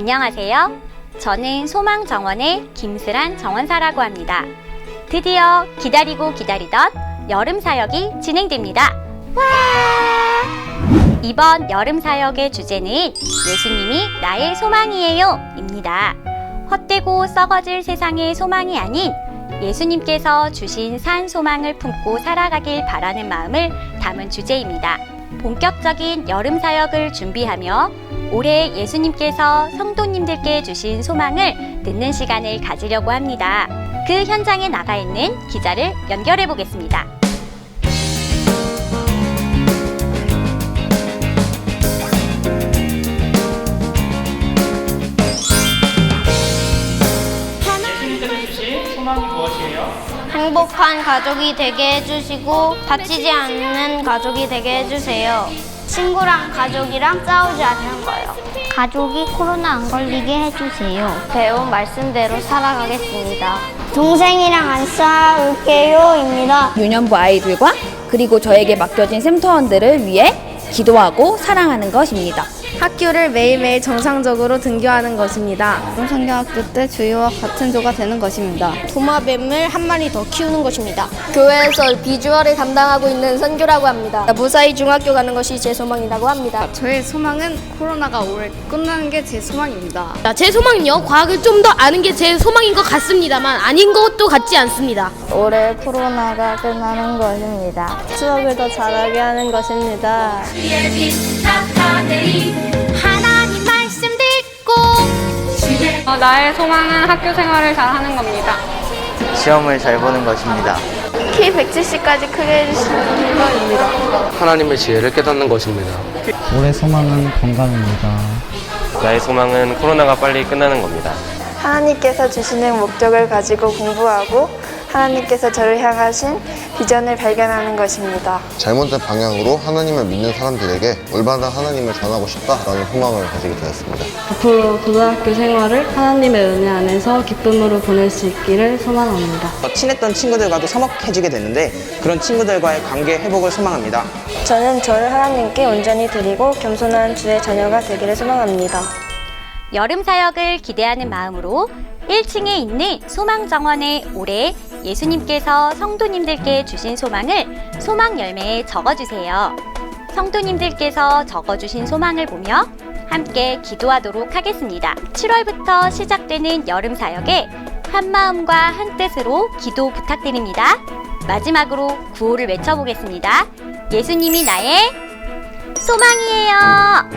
안녕하세요. 저는 소망정원의 김슬한 정원사라고 합니다. 드디어 기다리고 기다리던 여름 사역이 진행됩니다. 와! 이번 여름 사역의 주제는 예수님이 나의 소망이에요 입니다. 헛되고 썩어질 세상의 소망이 아닌 예수님께서 주신 산 소망을 품고 살아가길 바라는 마음을 담은 주제입니다. 본격적인 여름 사역을 준비하며 올해 예수님께서 성도님들께 주신 소망을 듣는 시간을 가지려고 합니다. 그 현장에 나가 있는 기자를 연결해 보겠습니다. 예수님께서 주신 소망이 무엇이에요? 행복한 가족이 되게 해주시고 다치지 않는 가족이 되게 해주세요. 친구랑 가족이랑 싸우지 않는 거요. 가족이 코로나 안 걸리게 해주세요. 배운 말씀대로 살아가겠습니다. 동생이랑 안 싸울게요입니다. 유년부 아이들과 그리고 저에게 맡겨진 샘터원들을 위해 기도하고 사랑하는 것입니다. 학교를 매일매일 정상적으로 등교하는 것입니다. 성경학교 때 주희와 같은 조가 되는 것입니다. 도마뱀을 한 마리 더 키우는 것입니다. 교회에서 비주얼을 담당하고 있는 선교라고 합니다. 무사히 중학교 가는 것이 제 소망이라고 합니다. 저의 소망은 코로나가 올해 끝나는 게 제 소망입니다. 제 소망은요, 과학을 좀 더 아는 게 제 소망인 것 같습니다만 아닌 것도 같지 않습니다. 올해 코로나가 끝나는 것입니다. 추억을 더 잘하게 하는 것입니다. 하나님 말씀 듣고 어, 나의 소망은 학교 생활을 잘 하는 겁니다. 시험을 잘 보는 것입니다. 키 170까지 크게 해주시는 거입니다. 하나님의 지혜를 깨닫는 것입니다. 올해 소망은 건강입니다. 나의 소망은 코로나가 빨리 끝나는 겁니다. 하나님께서 주시는 목적을 가지고 공부하고 하나님께서 저를 향하신 비전을 발견하는 것입니다. 잘못된 방향으로 하나님을 믿는 사람들에게 올바른 하나님을 전하고 싶다라는 소망을 가지게 되었습니다. 앞으로 고등학교 생활을 하나님의 은혜 안에서 기쁨으로 보낼 수 있기를 소망합니다. 친했던 친구들과도 서먹해지게 됐는데 그런 친구들과의 관계 회복을 소망합니다. 저는 저를 하나님께 온전히 드리고 겸손한 주의 자녀가 되기를 소망합니다. 여름 사역을 기대하는 마음으로 1층에 있는 소망정원에 올해 예수님께서 성도님들께 주신 소망을 소망 열매에 적어주세요. 성도님들께서 적어주신 소망을 보며 함께 기도하도록 하겠습니다. 7월부터 시작되는 여름 사역에 한 마음과 한 뜻으로 기도 부탁드립니다. 마지막으로 구호를 외쳐보겠습니다. 예수님이 나의 소망이에요.